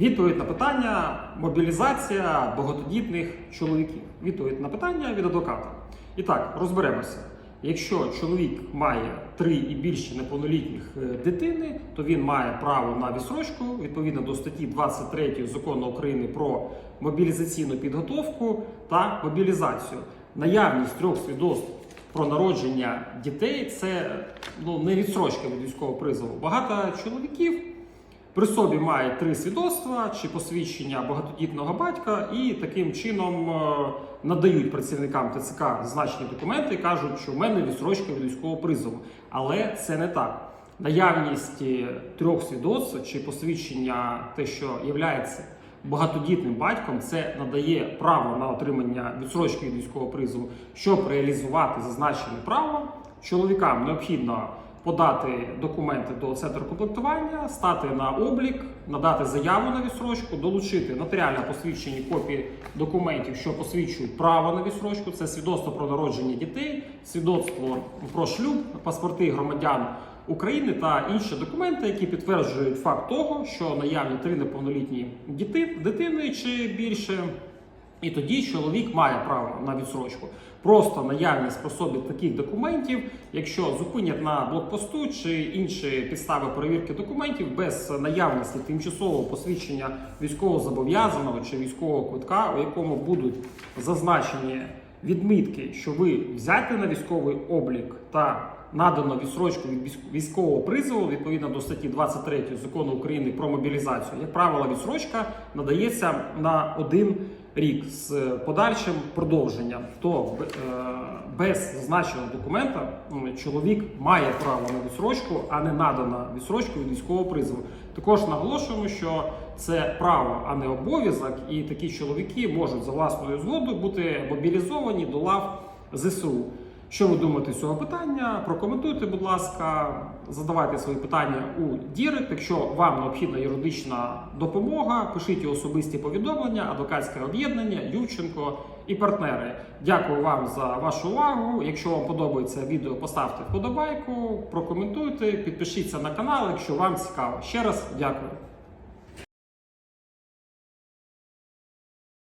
Відповідь на питання мобілізація багатодітних чоловіків. Відповідь на питання від адвоката. І так, розберемося. Якщо чоловік має три і більше неповнолітніх е, дитини, то він має право на відсрочку відповідно до статті 23 закону України про мобілізаційну підготовку та мобілізацію. Наявність трьох свідоцтв про народження дітей це ну не відсрочка від військового призову. Багато чоловіків при собі має три свідоцтва чи посвідчення багатодітного батька, і таким чином е, надають працівникам ТЦК зазначені документи і кажуть, що в мене відсрочка від військового призову. Але це не так. Наявність е, трьох свідоцтв чи посвідчення, те, що є багатодітним батьком, це надає право на отримання відсрочки від військового призову. Щоб реалізувати зазначене право, чоловікам необхідно подати документи до центру комплектування, стати на облік, надати заяву на відсрочку, долучити нотаріально посвідчені копії документів, що посвідчують право на відсрочку. Це свідоцтво про народження дітей, свідоцтво про шлюб, паспорти громадян України та інші документи, які підтверджують факт того, що наявні три неповнолітні діти, дитини чи більше. І тоді чоловік має право на відсрочку. Просто наявність при собі таких документів, якщо зупинять на блокпосту чи інші підстави перевірки документів без наявності тимчасового посвідчення військового зобов'язаного чи військового квитка, у якому будуть зазначені відмітки, що ви взяти на військовий облік та надано відсрочку від військ- військового призову відповідно до статті 23 закону України про мобілізацію. Як правило, відсрочка надається на один рік з подальшим продовженням. То е, без зазначеного документа чоловік має право на відсрочку, а не надана відсрочку від військового призову. Також наголошуємо, що це право, а не обов'язок, і такі чоловіки можуть за власною згодою бути мобілізовані до лав ЗСУ. Що ви думаєте з цього питання? Прокоментуйте, будь ласка, задавайте свої питання у Дірект. Якщо вам необхідна юридична допомога, пишіть особисті повідомлення, адвокатське об'єднання, Ювченко і партнери. Дякую вам за вашу увагу. Якщо вам подобається відео, поставте вподобайку, прокоментуйте, підпишіться на канал, якщо вам цікаво. Ще раз дякую.